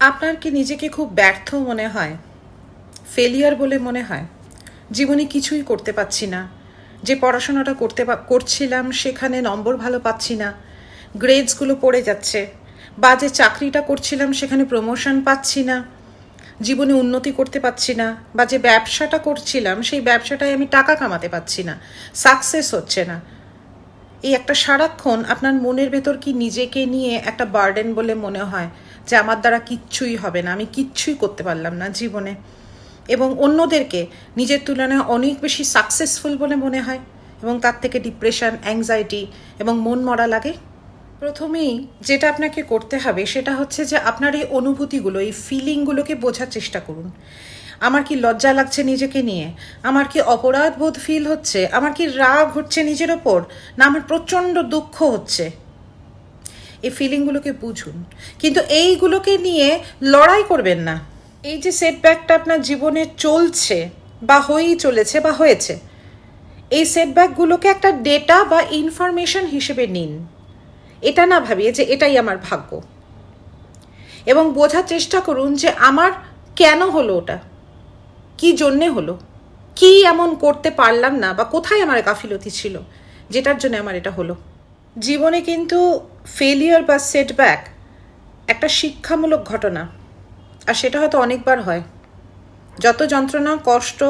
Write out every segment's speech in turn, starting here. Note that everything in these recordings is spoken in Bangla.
আপনার কি নিজেকে খুব ব্যর্থ মনে হয় ফেলিয়ার বলে মনে হয়। জীবনে কিছুই করতে পারছি না। যে পড়াশোনাটা করতে করছিলাম সেখানে নম্বর ভালো পাচ্ছি না। গ্রেডসগুলো পড়ে যাচ্ছে। বা যে চাকরিটা করছিলাম সেখানে প্রমোশন পাচ্ছি না। জীবনে উন্নতি করতে পারছি না। বা যে ব্যবসাটা করছিলাম সেই ব্যবসাটায় আমি টাকা কামাতে পারছি না। সাকসেস হচ্ছে না। এই একটা সারাক্ষণ আপনার মনের ভেতর কি নিজেকে নিয়ে একটা বার্ডেন বলে মনে হয়? যে আমার দ্বারা কিচ্ছুই হবে না, আমি কিচ্ছুই করতে পারলাম না জীবনে। এবং অন্যদেরকে নিজের তুলনায় অনেক বেশি সাকসেসফুল বলে মনে হয়। এবং তার থেকে ডিপ্রেশন অ্যাংজাইটি এবং মন মরা লাগে প্রথমেই যেটা আপনাকে করতে হবে সেটা হচ্ছে যে আপনার এই অনুভূতিগুলো, এই ফিলিংগুলোকে বোঝার চেষ্টা করুন। আমার কি লজ্জা লাগছে নিজেকে নিয়ে? আমার কি অপরাধ বোধ ফিল হচ্ছে? আমার কি রাগ হচ্ছে নিজের ওপর? না, আমার প্রচণ্ড দুঃখ হচ্ছে। এই ফিলিংগুলোকে বুঝুন। কিন্তু এইগুলোকে নিয়ে লড়াই করবেন না। এই যে সেটব্যাকটা আপনার জীবনে চলছে বা হয়েই চলেছে বা হয়েছে, এই সেটব্যাকগুলোকে একটা ডেটা বা ইনফরমেশন হিসেবে নিন। এটা না ভাবিয়ে যে এটাই আমার ভাগ্য। এবং বোঝার চেষ্টা করুন যে আমার কেন হলো ওটা? কি জন্যে হলো? কি এমন করতে পারলাম না বা কোথায় আমার গাফিলতি ছিল যেটার জন্য আমার এটা হলো? জীবনে কিন্তু ফেলিয়ার বা সেটব্যাক একটা শিক্ষামূলক ঘটনা, আর সেটা হয়তো অনেকবার হয়। যত যন্ত্রণা, কষ্ট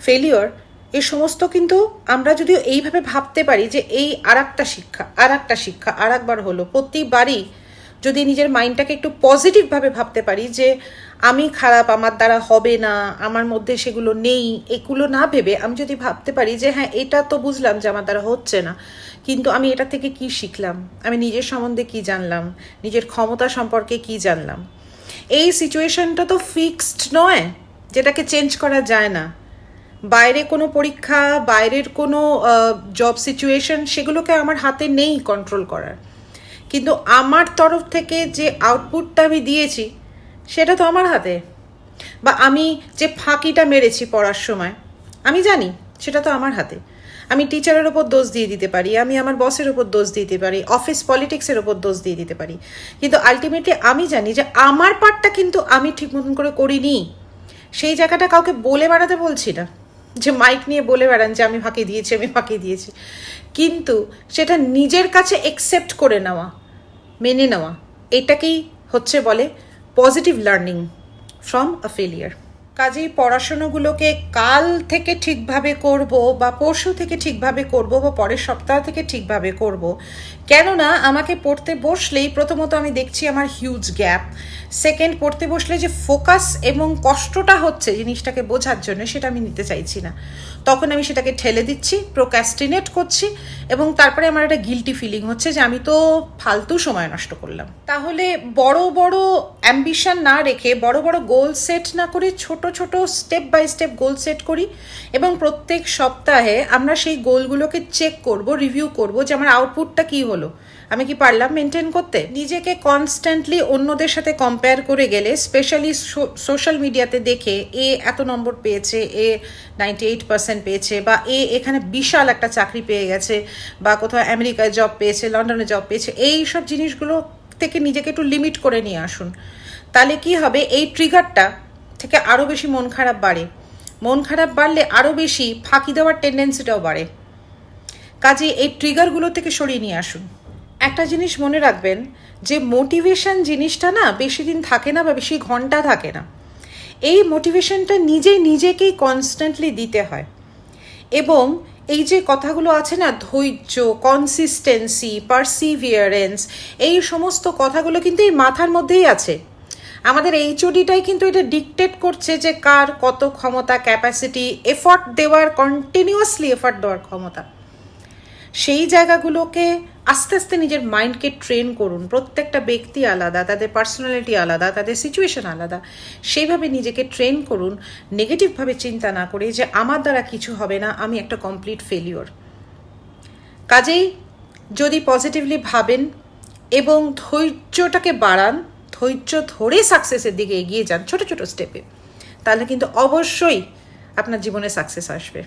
ফেলিওর এই সমস্ত কিন্তু আমরা যদি এইভাবে ভাবতে পারি যে এই আর একটা শিক্ষা আর একটা শিক্ষা আর একবার হলো, প্রতিবারই যদি নিজের মাইন্ডটাকে একটু পজিটিভভাবে ভাবতে পারি যে আমি খারাপ, আমার দ্বারা হবে না, আমার মধ্যে সেগুলো নেই, এগুলো না ভেবে আমি যদি ভাবতে পারি যে হ্যাঁ এটা তো বুঝলাম যে আমার দ্বারা হচ্ছে না, কিন্তু আমি এটা থেকে কি শিখলাম? আমি নিজের সম্বন্ধে কি জানলাম? নিজের ক্ষমতা সম্পর্কে কি জানলাম? এই সিচুয়েশনটা তো ফিক্সড নয়, যেটাকে চেঞ্জ করা যায় না। বাইরে কোনো পরীক্ষা, বাইরের কোনো জব সিচুয়েশন সেগুলোকে আমার হাতে নেই কন্ট্রোল করার। কিন্তু আমার তরফ থেকে যে আউটপুটটা আমি দিয়েছি, সেটা তো আমার হাতে। বা আমি যে ফাঁকিটা মেরেছি পড়ার সময়, আমি জানি সেটা তো আমার হাতে। আমি টিচারের ওপর দোষ দিয়ে দিতে পারি, আমি আমার বসের ওপর দোষ দিতে পারি অফিস পলিটিক্সের ওপর দোষ দিয়ে দিতে পারি। কিন্তু আলটিমেটলি আমি জানি যে আমার পার্টটা কিন্তু আমি ঠিক মতন করে করিনি। সেই জায়গাটা কাউকে বলে বেড়াতে বলছি না। যে মাইক নিয়ে বলে বেড়ান যে আমি ফাঁকি দিয়েছি, আমি ফাঁকি দিয়েছি। কিন্তু সেটা নিজের কাছে একসেপ্ট করে নেওয়া, মেনে নেওয়া, এটাকেই হচ্ছে বলে positive learning from a failure কাজেই পড়াশোনাগুলোকে কাল থেকে ঠিকভাবে করব বা পরশু থেকে ঠিকভাবে করব বা পরের সপ্তাহ থেকে ঠিকভাবে করব। কেননা আমাকে পড়তে বসলেই প্রথমত আমি দেখছি আমার হিউজ গ্যাপ সেকেন্ড পড়তে বসলে যে ফোকাস এবং কষ্টটা হচ্ছে জিনিসটাকে বোঝার জন্য সেটা আমি নিতে চাইছি না। তখন আমি সেটাকে ঠেলে দিচ্ছি প্রোক্যাস্টিনেট করছি এবং তারপরে আমার একটা গিলটি ফিলিং হচ্ছে যে আমি তো ফালতু সময় নষ্ট করলাম। তাহলে বড় বড় অ্যাম্বিশন না রেখে, বড় বড় গোল সেট না করে ছোট ছোট step by step goal set করি এবং প্রত্যেক সপ্তাহে আমরা সেই গোলগুলোকে চেক করব রিভিউ করব যে আমার আউটপুটটা কি হলো। আমি কি পারলাম মেনটেন করতে? নিজেকে কনস্ট্যান্টলি অন্যদের সাথে কম্পেয়ার করে গেলে স্পেশালি সোশ্যাল মিডিয়াতে দেখে এ এত নম্বর পেয়েছে, এ নাইনটি এইট পার্সেন্ট পেয়েছে বা এ এখানে বিশাল একটা চাকরি পেয়ে গেছে বা কোথাও আমেরিকায় জব পেয়েছে, লন্ডনে জব পেয়েছে, এই সব জিনিসগুলো থেকে নিজেকে একটু লিমিট করে নিয়ে আসুন। তাহলে কি হবে? এই ট্রিগারটা থেকে আরও বেশি মন খারাপ বাড়ে। মন খারাপ বাড়লে আরও বেশি ফাঁকি দেওয়ার টেন্ডেন্সিটাও বাড়ে। কাজে এই ট্রিগারগুলো থেকে সরিয়ে নিয়ে আসুন। একটা জিনিস মনে রাখবেন, যে মোটিভেশন জিনিসটা না বেশি দিন থাকে না বা বেশি ঘণ্টা থাকে না। এই মোটিভেশনটা নিজে নিজেকেই কনস্ট্যান্টলি দিতে হয়। এবং এই যে কথাগুলো আছে না, ধৈর্য কনসিস্টেন্সি পারসিভিয়ারেন্স এই সমস্ত কথাগুলো কিন্তু এই মাথার মধ্যেই আছে। আমাদের এইচওডিটাই কিন্তু এটা ডিকটেট করছে যে কার কত ক্ষমতা ক্যাপাসিটি এফর্ট দেওয়ার কন্টিনিউয়াসলি এফর্ট দেওয়ার ক্ষমতা। সেই জায়গাগুলোকে আস্তে আস্তে নিজের মাইন্ডকে ট্রেন করুন। প্রত্যেকটা ব্যক্তি আলাদা, তাদের পার্সোনালিটি আলাদা, তাদের সিচুয়েশন আলাদা। সেইভাবে নিজেকে ট্রেন করুন। নেগেটিভভাবে চিন্তা না করে যে আমার দ্বারা কিছু হবে না, আমি একটা কমপ্লিট ফেলিওর কাজেই যদি পজিটিভলি ভাবেন এবং ধৈর্যটাকে বাড়ান ধৈর্য ধরে সাকসেসের দিকে এগিয়ে যান ছোট ছোট স্টেপে তাহলে কিন্তু অবশ্যই আপনার জীবনে সাকসেস আসবে।